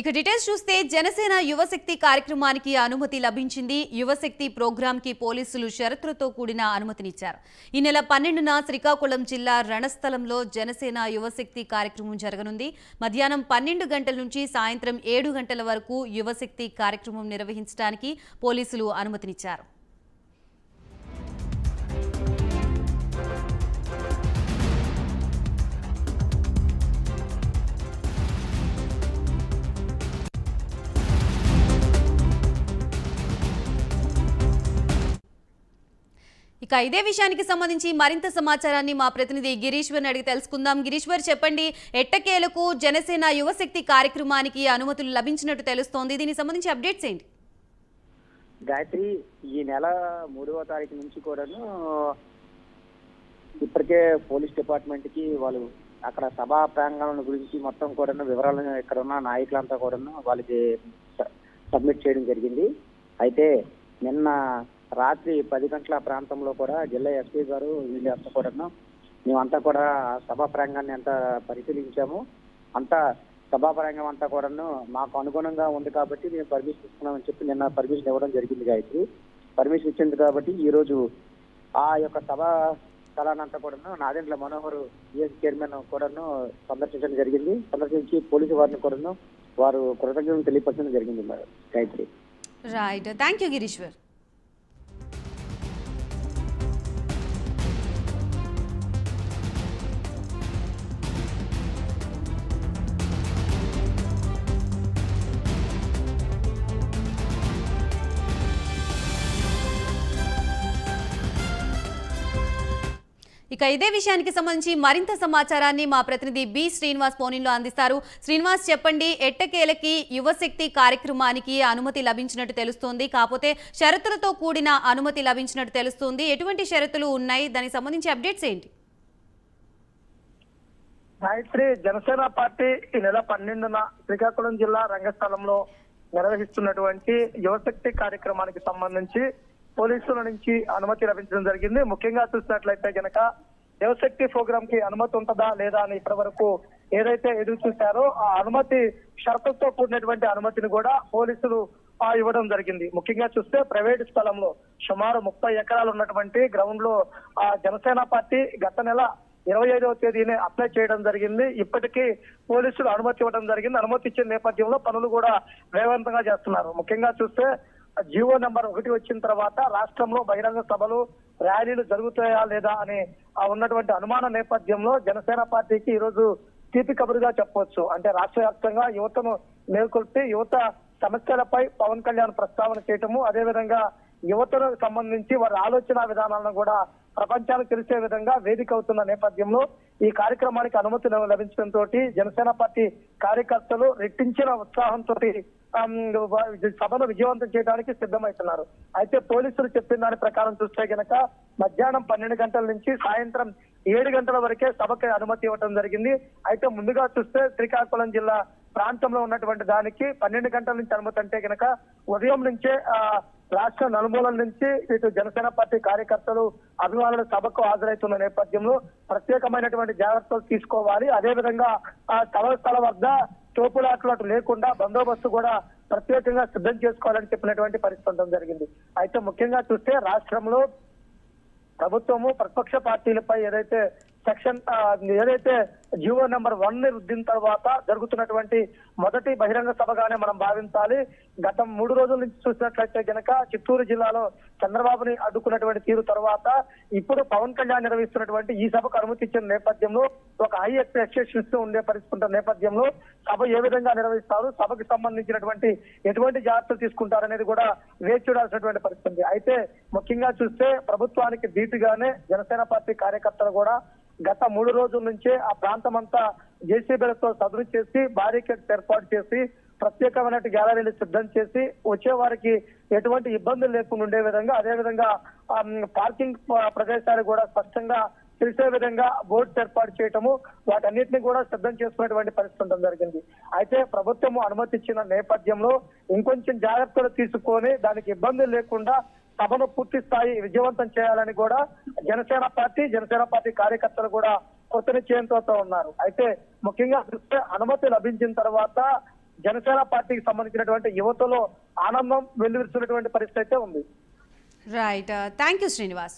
ఇక డీటెయిల్స్ చూస్తే జనసేన యువశక్తి కార్యక్రమానికి అనుమతి లభించింది. యువశక్తి ప్రోగ్రాంకి పోలీసులు షరతులతో కూడిన అనుమతినిచ్చారు. ఈ నెల పన్నెండున శ్రీకాకుళం జిల్లా రణస్థలంలో జనసేన యువశక్తి కార్యక్రమం జరగనుంది. మధ్యాహ్నం పన్నెండు గంటల నుంచి సాయంత్రం ఏడు గంటల వరకు యువశక్తి కార్యక్రమం నిర్వహించడానికి పోలీసులు అనుమతినిచ్చారు. ఇక ఇదే విషయానికి సంబంధించి మరింత సమాచారాన్ని మా ప్రతినిధి గిరీశ్వర్ని అడిగి తెలుసుకుందాం. గిరీశ్వర్ చెప్పండి ఎట్టకేలకు జనసేన యువశక్తి కార్యక్రమానికి అనుమతులు లభించినట్టు తెలుస్తోంది. దీనికి సంబంధించి అప్డేట్స్ ఏంటి? గాయత్రి ఈ నెల మూడవ తారీఖు నుంచి కూడాను ఇప్పటికే పోలీస్ డిపార్ట్మెంట్కి వాళ్ళు అక్కడ సభా ప్రాంగణం గురించి మొత్తం కూడాను వివరాలను ఇక్కడ ఉన్న నాయకులంతా కూడాను వాళ్ళకి సబ్మిట్ చేయడం జరిగింది. అయితే నిన్న రాత్రి పది గంటల ప్రాంతంలో కూడా జిల్లా ఎస్పీ గారు వీళ్ళంతా కూడాను మేమంతా కూడా సభా ప్రాంగాన్ని అంతా పరిశీలించాము. అంతా సభా ప్రాంగం అంతా కూడాను మాకు అనుగుణంగా ఉంది కాబట్టి మేము పర్మిషన్ ఇస్తున్నామని చెప్పి నిన్న పర్మిషన్ ఇవ్వడం జరిగింది గాయత్రి. పర్మిషన్ ఇచ్చింది కాబట్టి ఈ రోజు ఆ యొక్క సభా స్థలాన్నంతా కూడాను నాదెండ్ల మనోహర్ యుఎస్ చైర్మన్ కూడాను సందర్శించడం జరిగింది. సందర్శించి పోలీసు వారిని కూడాను వారు కృతజ్ఞతలు తెలియపరచడం జరిగింది madam. Gayathri. Right thank you Gireeshwar ఇక ఇదే విషయానికి సంబంధించి మరింత సమాచారాన్ని మా ప్రతినిధి బి శ్రీనివాస్ ఫోన్లో అందిస్తారు. శ్రీనివాస్ చెప్పండి ఎట్టకేలకి యువశక్తి కార్యక్రమానికి అనుమతి లభించినట్టు తెలుస్తోంది. కాకపోతే షరతులతో కూడిన అనుమతి లభించినట్టు తెలుస్తోంది. ఎటువంటి షరతులు ఉన్నాయి? దానికి సంబంధించి అప్డేట్స్ ఏంటి? గాయత్రి జనసేన పార్టీ ఈ నెల పన్నెండున శ్రీకాకుళం జిల్లా రంగస్థలంలో నిర్వహిస్తున్నటువంటి యువశక్తి కార్యక్రమానికి సంబంధించి పోలీసుల నుంచి అనుమతి లభించడం జరిగింది. ముఖ్యంగా చూసినట్లయితే గనక యువశక్తి ప్రోగ్రామ్కి అనుమతి ఉంటుందా లేదా అని ఇప్పటి వరకు ఏదైతే ఎదురు చూశారో ఆ అనుమతి షరతులతో కూడినటువంటి అనుమతిని కూడా పోలీసులు ఆ ఇవ్వడం జరిగింది. ముఖ్యంగా చూస్తే ప్రైవేట్ స్థలంలో సుమారు ముప్పై ఎకరాలు ఉన్నటువంటి గ్రౌండ్లో ఆ జనసేన పార్టీ గత నెల ఇరవై ఐదవ తేదీనే అప్లై చేయడం జరిగింది. ఇప్పటికీ పోలీసులు అనుమతి ఇవ్వడం జరిగింది. అనుమతి ఇచ్చిన నేపథ్యంలో పనులు కూడా వేగవంతంగా చేస్తున్నారు. ముఖ్యంగా చూస్తే జీవో నెంబర్ ఒకటి వచ్చిన తర్వాత రాష్ట్రంలో బహిరంగ సభలు ర్యాలీలు జరుగుతాయా లేదా అని ఆ ఉన్నటువంటి అనుమాన నేపథ్యంలో జనసేన పార్టీకి ఈ రోజు తీపి కబురుగా చెప్పవచ్చు. అంటే రాష్ట్ర వ్యాప్తంగా యువతను మేల్కొల్పి యువత సమస్యలపై పవన్ కళ్యాణ్ ప్రస్తావన చేయటము అదేవిధంగా యువతకు సంబంధించి వారి ఆలోచన విధానాలను కూడా ప్రపంచానికి తెలిసే విధంగా వేదిక అవుతున్న నేపథ్యంలో ఈ కార్యక్రమానికి అనుమతి లభించడంతో జనసేన పార్టీ కార్యకర్తలు రెట్టించిన ఉత్సాహంతో సభను విజయవంతం చేయడానికి సిద్ధమవుతున్నారు. అయితే పోలీసులు చెప్పిన దాని ప్రకారం చూస్తే గనక మధ్యాహ్నం పన్నెండు గంటల నుంచి సాయంత్రం ఏడు గంటల వరకే సభకి అనుమతి ఇవ్వడం జరిగింది. అయితే ముందుగా చూస్తే శ్రీకాకుళం జిల్లా ప్రాంతంలో ఉన్నటువంటి దానికి పన్నెండు గంటల నుంచి అనుమతి అంటే గనక ఉదయం నుంచే ఆ రాష్ట్ర నలుమూలల నుంచి ఇటు జనసేన పార్టీ కార్యకర్తలు అభిమానుల సభకు హాజరవుతున్న నేపథ్యంలో ప్రత్యేకమైనటువంటి జాగ్రత్తలు తీసుకోవాలి. అదేవిధంగా ఆ సభ స్థల వద్ద తోపులాట్లు అటు లేకుండా బందోబస్తు కూడా ప్రత్యేకంగా సిద్ధం చేసుకోవాలని చెప్పినటువంటి పరిస్థితి ఉండడం జరిగింది. అయితే ముఖ్యంగా చూస్తే రాష్ట్రంలో ప్రభుత్వము ప్రతిపక్ష పార్టీలపై ఏదైతే సెక్షన్ ఏదైతే జీవో నెంబర్ వన్ని రుద్దిన తర్వాత జరుగుతున్నటువంటి మొదటి బహిరంగ సభగానే మనం భావించాలి. గత మూడు రోజుల నుంచి చూసినట్లయితే గనక చిత్తూరు జిల్లాలో చంద్రబాబుని అడ్డుకున్నటువంటి తీరు తర్వాత ఇప్పుడు పవన్ కళ్యాణ్ నిర్వహిస్తున్నటువంటి ఈ సభకు అనుమతి ఇచ్చిన నేపథ్యంలో ఒక హై ఎక్స్పెక్టేషన్స్ ఉండే పరిస్థితి నేపథ్యంలో సభ ఏ విధంగా నిర్వహిస్తారు సభకు సంబంధించినటువంటి ఎటువంటి జాగ్రత్తలు తీసుకుంటారనేది కూడా వేచి చూడాల్సినటువంటి పరిస్థితి అయితే ముఖ్యంగా చూస్తే ప్రభుత్వానికి ధీటుగానే జనసేన పార్టీ కార్యకర్తలు కూడా గత మూడు రోజుల నుంచే ఆ అంతా జేసీబీలతో సదురు చేసి బారికేడ్స్ ఏర్పాటు చేసి ప్రత్యేకమైన గ్యాలరీలు సిద్ధం చేసి వచ్చే వారికి ఎటువంటి ఇబ్బందులు లేకుండా ఉండే విధంగా అదే విధంగా పార్కింగ్ ప్రదేశాలు కూడా స్పష్టంగా తెలిసే విధంగా బోర్డ్స్ ఏర్పాటు చేయటము వాటన్నిటిని కూడా సిద్ధం చేసుకునేటువంటి పరిస్థితి ఉండడం జరిగింది. అయితే ప్రభుత్వము అనుమతి ఇచ్చిన నేపథ్యంలో ఇంకొంచెం జాగ్రత్తలు తీసుకొని దానికి ఇబ్బందులు లేకుండా సభను పూర్తి స్థాయి విజయవంతం చేయాలని కూడా జనసేన పార్టీ జనసేన పార్టీ కార్యకర్తలు కూడా కొత్త నిశ్చయంతో ఉన్నారు. అయితే ముఖ్యంగా అనుమతి లభించిన తర్వాత జనసేన పార్టీకి సంబంధించినటువంటి యువతలో ఆనందం వెల్లువిరుస్తున్నటువంటి పరిస్థితి అయితే ఉంది. Right thank you Srinivas